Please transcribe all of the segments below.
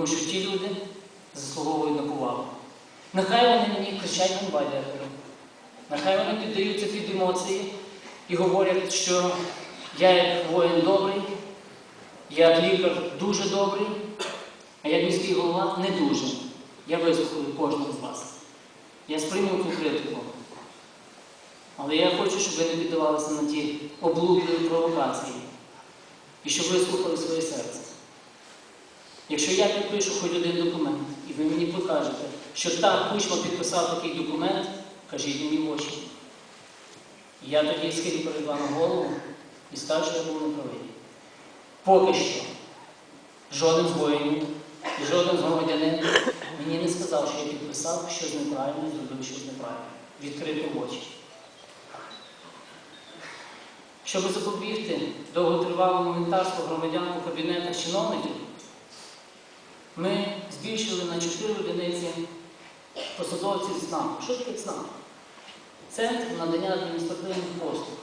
Тому що ті люди заслуговують на повагу. Нехай вони мені кричать ганьба деколи. Нехай вони піддаються під емоції і говорять, що я як воїн добрий, я як лікар дуже добрий, а як міський голова не дуже. Я вислухаю кожного з вас. Я сприйму цю критику. Але я хочу, щоб ви не піддавалися на ті облудливі провокації і щоб ви слухали своє серце. Якщо я підпишу хоч один документ, і ви мені покажете, що так Кучма підписав такий документ, кажіть мені в очі. Я тоді схилю перед вами голову і скажу, що я був неправий. Поки що жоден з воїнів і жоден з громадянин мені не сказав, що я підписав щось неправильно зробив щось неправильно. Відкрито очі. Щоб запобігти довготривалому ментарству громадян у кабінетах чиновників, ми збільшили на 4 одиниці посадовців ЦНАПу. Що таке ЦНАП? Центр надання адміністративних послуг.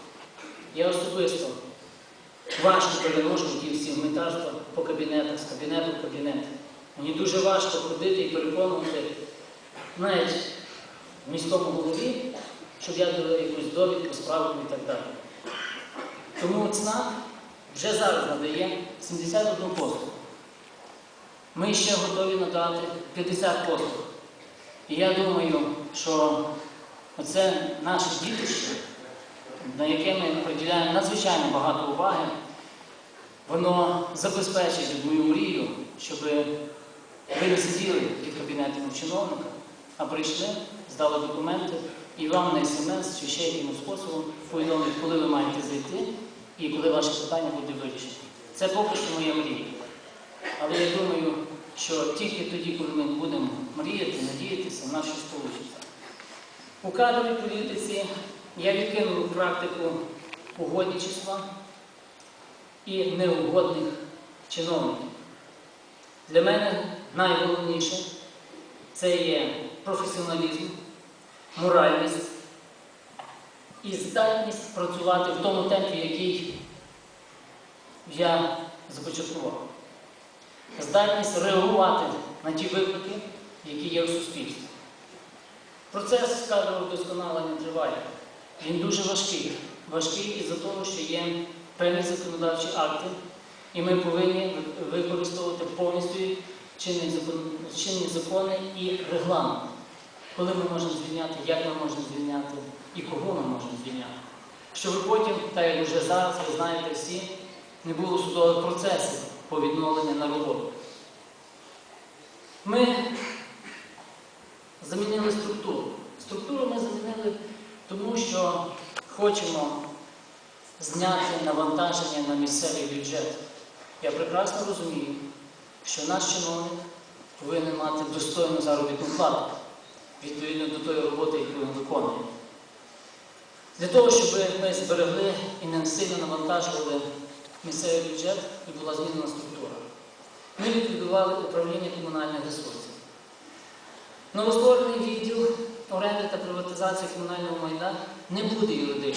Я особисто важко переношу ті всі ментарства по кабінетах, з кабінету в кабінет. Мені дуже важко ходити і переконувати навіть міському голові, щоб я дав якусь довідку, справку і так далі. Тому ЦНАП вже зараз надає 71 послугу. Ми ще готові надати 50 послуг. І я думаю, що це наше дітище, на яке ми приділяємо надзвичайно багато уваги, воно забезпечить мою мрію, щоб ви не сиділи під кабінетом чиновника, а прийшли, здали документи і вам на смс чи ще якимось способом повідомлять, коли ви маєте зайти і коли ваше питання буде вирішено. Це поки що моя мрія. Але я думаю, що тільки тоді, коли ми будемо мріяти, надіятися, в нас щось вийде. У кадровій політиці я відкинув практику угодничества і неугодних чиновників. Для мене найголовніше це є професіоналізм, моральність і здатність працювати в тому темпі, який я започаткував. Здатність реагувати на ті виклики, які є в суспільстві. Процес кадрового вдосконалення триває. Він дуже важкий. Важкий із-за того, що є певні законодавчі акти, і ми повинні використовувати повністю чинні закон- чинні закони і регламент. Коли ми можемо звільняти, як ми можемо звільняти і кого ми можемо звільняти. Щоб потім, так як вже зараз, ви знаєте всі, не було судових процесів по відновленню на роботу. Ми замінили структуру. Структуру ми замінили тому, що хочемо зняти навантаження на місцевий бюджет. Я прекрасно розумію, що наш чиновник повинен мати достойну заробітну плату відповідно до тої роботи, яку він виконує. Для того, щоб ми зберегли і не сильно навантажували місцевий бюджет і була змінена структура. Ми ліквідували управління комунальних ресурсів. Новостворений відділ оренди та приватизації комунального майна не буде юридичним.